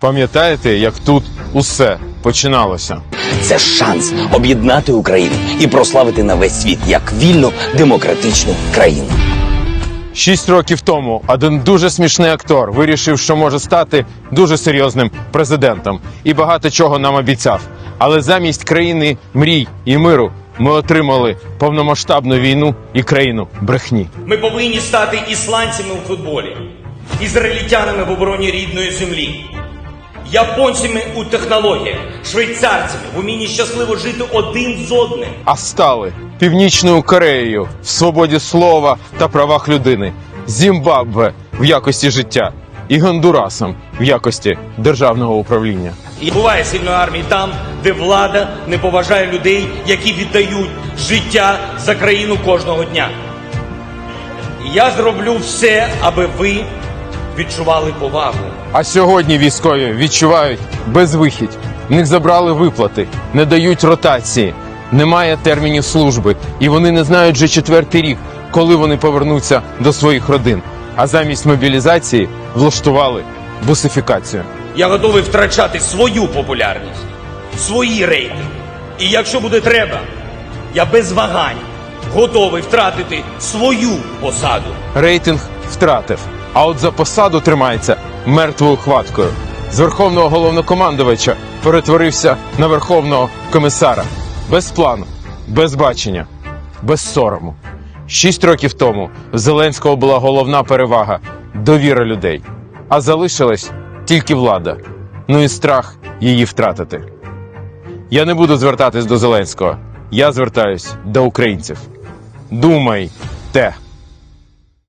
Пам'ятаєте, як тут усе починалося? Це шанс об'єднати Україну і прославити на весь світ як вільну демократичну країну. Шість років тому один дуже смішний актор вирішив, що може стати дуже серйозним президентом і багато чого нам обіцяв. Але замість країни мрій і миру ми отримали повномасштабну війну і країну брехні. Ми повинні стати ісландцями у футболі, ізраїльтянами в обороні рідної землі, японцями у технологіях, швейцарцями в умінні щасливо жити один з одним. а стали Північною Кореєю в свободі слова та правах людини, Зімбабве в якості життя і Гондурасом в якості державного управління. І буває сильної армії там, де влада не поважає людей, які віддають життя за країну кожного дня. Я зроблю все, аби ви відчували повагу. А сьогодні військові відчувають безвихідь. В них забрали виплати, не дають ротації, немає термінів служби, і вони не знають вже четвертий рік, коли вони повернуться до своїх родин. А замість мобілізації влаштували бусифікацію. Я готовий втрачати свою популярність, свої рейтинги. І якщо буде треба, я без вагань готовий втратити свою посаду. Рейтинг втратив, а от за посаду тримається мертвою хваткою. З верховного головнокомандувача перетворився на верховного комісара. Без плану, без бачення, без сорому. Шість років тому в Зеленського була головна перевага довіра людей, а залишилась тільки влада. Ну і страх її втратити. Я не буду звертатись до Зеленського. Я звертаюсь до українців. Думайте.